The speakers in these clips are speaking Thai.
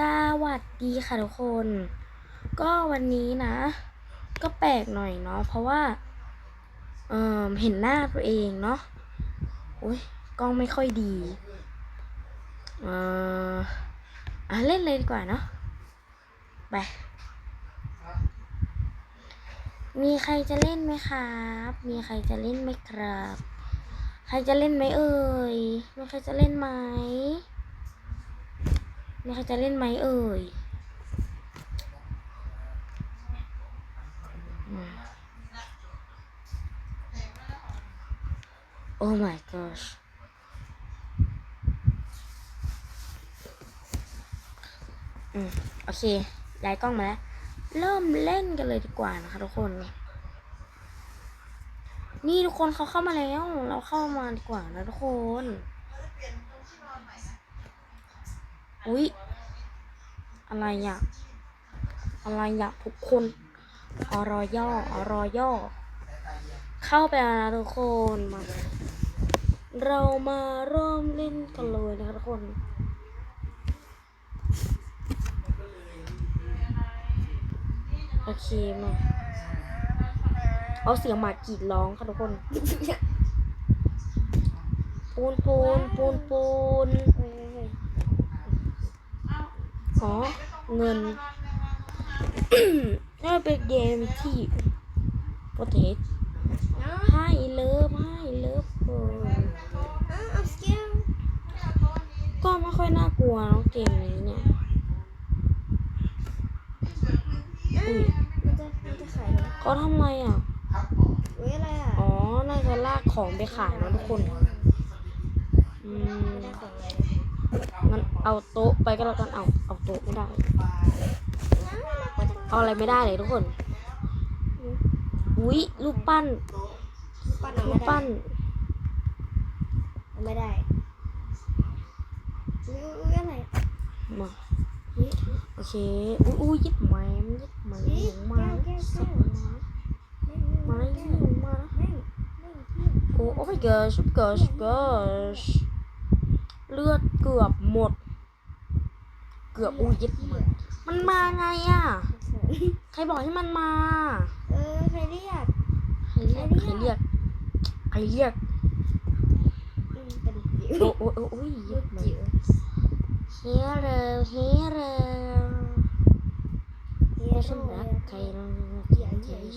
สวัสดีค่ะทุกคน ก็วันนี้นะ ก็แปลกหน่อยเนาะเพราะว่าเออเห็นหน้าตัวเองเนาะอุ้ยกล้องไม่ค่อยดีเอออะเล่นเลยดีกว่าเนาะไปมีใครจะเล่นไหมครับ มีใครจะเล่นไหมครับ ใครจะเล่นไหมเอ่ยมีใครจะเล่นไหม มีใครจะเล่นไหมเอ่ยโอืม Oh my gosh อืม โอเคย้ายกล้องมาแล้ว เริ่มเล่นกันเลยดีกว่านะคะทุกคน นี่ทุกคนเขาเข้ามาแล้ว เราเข้ามาดีกว่านะทุกคน อุ๊ยอะไรอะอะไรอะทุกคนอรอย่ออรอย่อ เข้าไปแล้วนะทุกคนมา เรามาเริ่มเล่นกันเลยนะคะทุกคนโอเคมาเอาเสียงหมากรีดร้องค่ะทุกคน ปูนปูนปูนปูน อ๋อเงินน่าเป็นเกมที่โปรเทสให้เลิฟให้เลิฟเออก็ไม่ค่อยน่ากลัวเน้องเกมนี้เนี่ยอุ้ยเขาทำไมอะ อ๋อ น่าจะลากของไปขายนะทุกคน เอาโต๊ะไปก็แล้วกันเอาเอาโต๊ะไม่ได้ เอาอะไรไม่ได้เลยทุกคนอุ๊ยรูปปั้นรูปปั้นไม่ได้อุ้ยอุ้ยอะไรมาอุ้ยโอเคอุ๊ยอุ๊ยยึดแหมมยึดแหมมอุ๊ยหนูมาแก้วแก้วสับมาแม่งมาหนูมาแม่งแม่งที่โอ้ oh my gosh oh my gosh oh my gosh เลือดเกือบหมดเกือบอุ้ยยึดแหมมมันมาไงอะ ใครบอกให้มันมา เออใครเรียกใครเรียกใครเรียกใครเรียกอืมเป็นจิ๋วโอ้โอ้โอ้โอ้ยลูยึดกแหมจิ๋วม Hero Hero เฮียไม่โร่ฉันรักใครเเราที่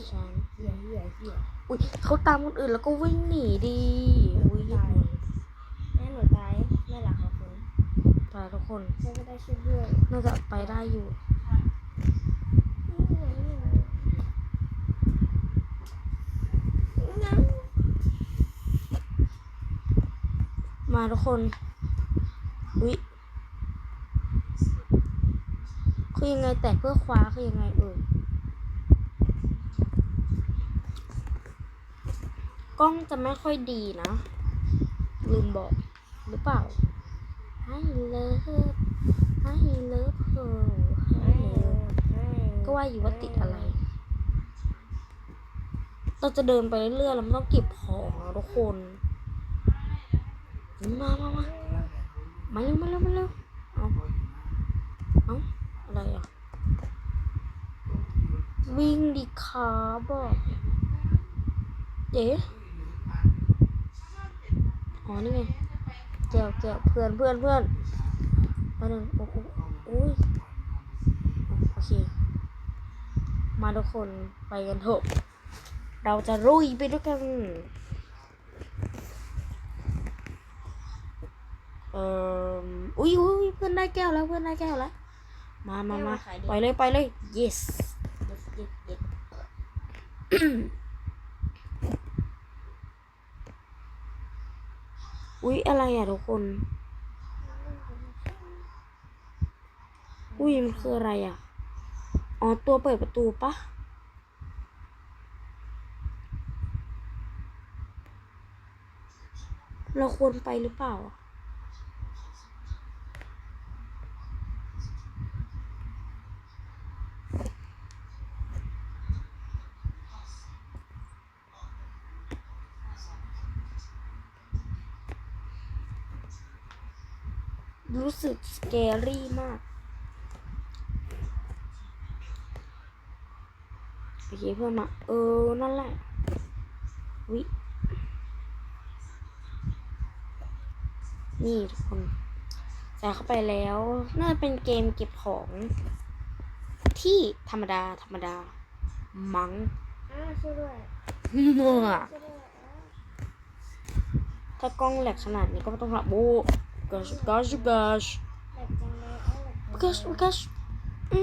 ฉันฮียเฮียเฮียอุ้ยเขาตามคนอื่นแล้วก็วิ่งหนีดีอุ้ยยึดแหมม แม่หนูตายแม่หลักของคุณ ตายทุกคนแม่ก็ได้ช่วยด้วยน่าจะไปได้อยู่มาทุกคน อุ๊ย คือยังไงแตกเพื่อคว้าคือยังไงเอ่ยกล้องจะไม่ค่อยดีนะ ลืมบอกหรือเปล่า ให้เลิฟให้เลิฟเธอให้เลิฟก็ว่าอยู่ว่าติดอะไร เราจะเดินไปเรื่อยๆแล้วมันต้องเก็บของทุกคน มามามามาเร็วมาเร็วมาเร็วเอาเอาอะไรอะ วิ่งดิขาบอกเจ๊อ๋อนี่ไง เกี่ยวเกี่ยวเพื่อนเพื่อนเพื่อนไปหนึ่งโอ้โหอุ้ยโอเค มาทุกคนไปกันเถอะเราจะรุยไปด้วยกัน เอ่ออุ้ยอุ้ยเพื่อนได้แก้วแล้วเพื่อนได้แก้วแล้ว มามามาไปเลยไปเลย yes อุ๊ย อะไรอะทุกคน อุ้ยมันคืออะไรอะ อ๋อ ตัวเปิดประตูปะเราควรไปหรือเปล่าอะ รู้สึกสเกรี่มากโอเคเพื่อนมา เออ นั่นแหละ วิ นี่ทุกคนใส่เข้าไปแล้ว น่าจะเป็นเกมเก็บของ ที่ธรรมดา ธรรมดา มัง้งอ้าช่วยด้วยเมื่อถ้ากล้องแหลกขนาดนี้ก็ต้องระเบู gosh gosh gosh แหลกจังเลยเอาแหลกจังเลย gosh gosh อื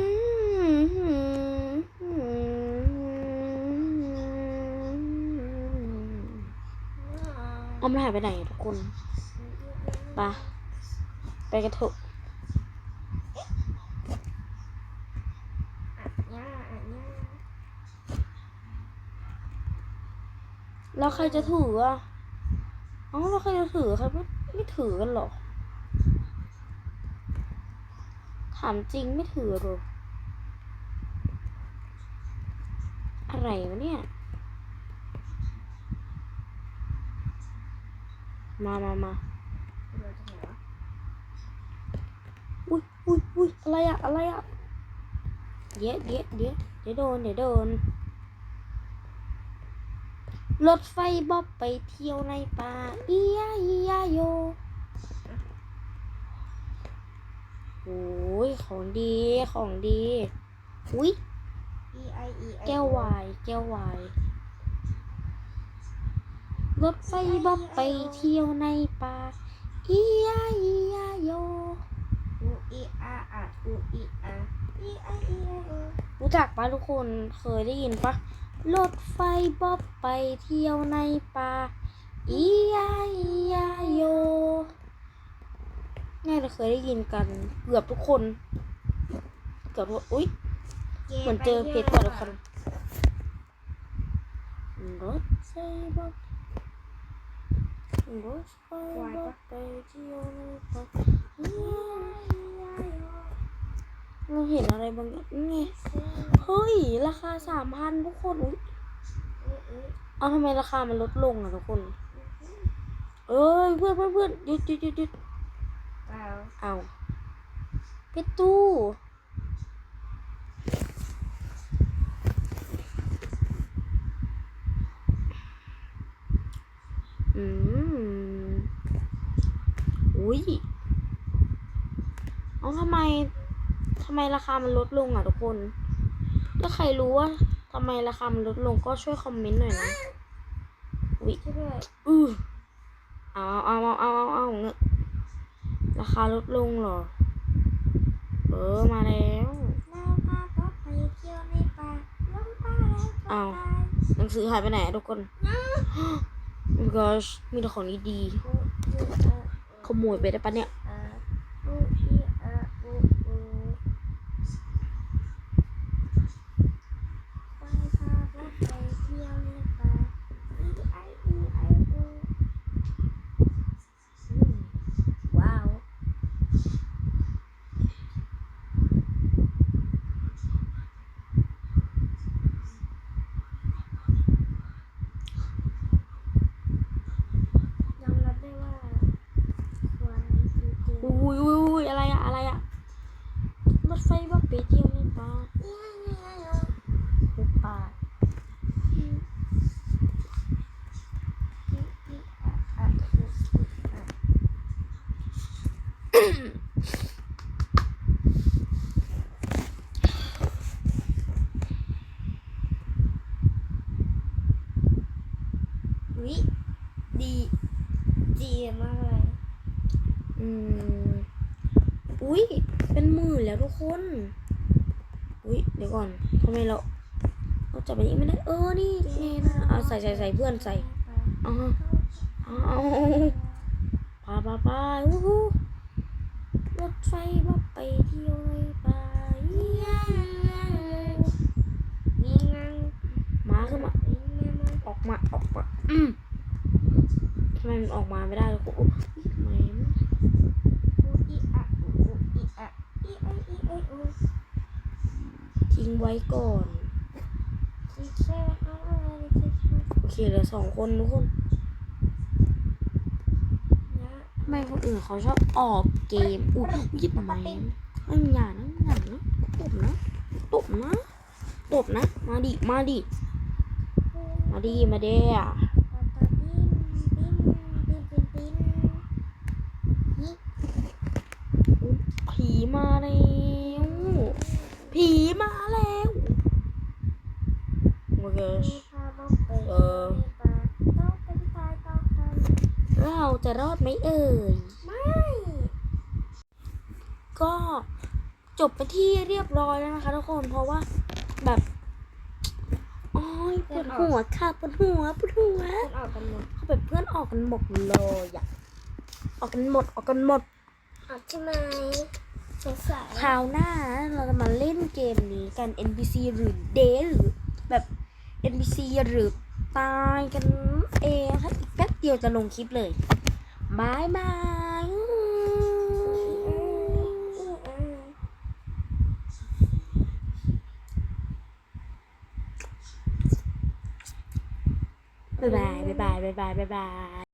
มอ่าเอามันหายไปไหนอะทุกคนไปะไปกันเถอะอะย่าอะย่าแล้วใครจะถืออะเอ้าแล้วใครจะถือใครไม่ไม่ถือกันหรอ ถามจริงไม่ถือหรอ อะไรวะเนี่ย มามามาเดี๋ยวจะไหนวะอุ้ยอุ้ยอุ้ยอะไรอะอะไรอะเดี๋ยวเดี๋ยวเดี๋ยวเดี๋ยวโดน เดี๋ยวโดน รถไฟบ๊อบไปเที่ยวในป่าอียาอียาโย โอ้ยของดีของดีอุ้ย E I E I แก้ววายแก้ววายรถไฟบ๊อบไปเที่ยวในป่าอียาอียาโยอูอีอาอะอูอีอา E I E I O รู้จักปะทุกคนเคยได้ยินปะรถไฟบ๊อบไปเที่ยวในป่าอียาอียาโย น่าจะเคยได้ยินกันเกือบทุกคน เกือบทุกอุ้ยเหมือนเจอเพจก่อนทุกคนรถไฟบ๊อบรถไฟบ๊อบไปเที่ยวในป่าอียาอียาโยเราเห็นอะไรบางอย่างนี่ไงเฮ้ย ราคาสามพันทุกคนอุ๊ยอุ๊ยอุ๊ยเอาทำไมราคามันลดลงอะทุกคน เอ้ยเพื่อนเพื่อนเพื่อนหยุดหยุดหยุดหยุด เปล่าเอาเพชรตู้อืมอุ้ยเอาทำไมทำไมราคามันลดลงอะทุกคน ถ้าใครรู้ว่าทำไมราคามันลดลงก็ช่วยคอมเมนต์หน่อยนะวิช่วยด้วยอือเอาเอาเอาเอาเอาเอาเงอะ ราคาลดลงเหรอ เออมาแล้วเราพาก็ไปเที่ยวในป่าลงป่าแล้วก็อ้าวตายหนังสือหายไปไหนอะทุกคน gosh มีแต่ของดีอูอีอาๆขโมยไปได้ปะเนี่ย อาอูอีอาอูอูไปพาก็ไปเที่ยวในป่า E I E I O อืมว้าว ยอมรับได้ว่าควายจริง อุ้ยอุ้ยอุ้ยอะไรอะอะไรอะรถไฟว่าไป เที่ยวในป่าๆเนี่ยเนี่ยเนี่ยหุบป่าอีอีอะอะอูอีอะวิดีดีมากเลยอืม อุ้ยเป็นหมื่นแล้วทุกคน อุ้ยเดี๋ยวก่อนทำไมเราเราจับไปนี้ไม่ได้ เออ นี่ไงนะเอาใส่ใส่ใส่เพื่อนใส่เอาเอาเอาพาพาพาอู้หูรถไฟว่าไปเที่ยวในป่าเยี่ยมนี่งังมาขึ้นมาออกมาออกมาอืมทำไมมันออกมาไม่ได้ลยโอ้โหทำไม ทิ้งไว้ก่อนซิกเซอร์เอาอะไรซิกเซอร์โอเคเหลือสองคนทุกคนนะทำไมคนอื่นเขาชอบออกเกม อุ้ยหยิบทำไมไม่อย่านะอย่านะตบนะตบนะตบนะ มาดิ มาดิ มาดิ มาเด้อะ ตาตาปิ้นปิ้นปิ้นปิ้นปิ้นฮิ ผีมาแล้วผีมาแล้วโอเค มีพาบอกไป เออ ปลาต้องเป็นตายต้องกัน เราจะรอดไห มเอ่ย ไม่ ก็จบไปที่เรียบร้อยแล้วนะคะทุกคนเพราะว่าแบบโอ้ยปวดหัวค่ะปวดหัวปวดหัวมันออกกันหมดเขาแบบเพื่อนออกกันหมดเลยอะออกกันหมดออกกันหมดออกใช่ไหมสงสัยคราวหน้าเราจะมาเล่นเกมนี้กัน NPC หรือเดหรือแบบ NPC หรือตายกันเองค่ะอีกแป๊บเดียวจะลงคลิปเลยบายบาย บายบายบายบายบายบายบายบาย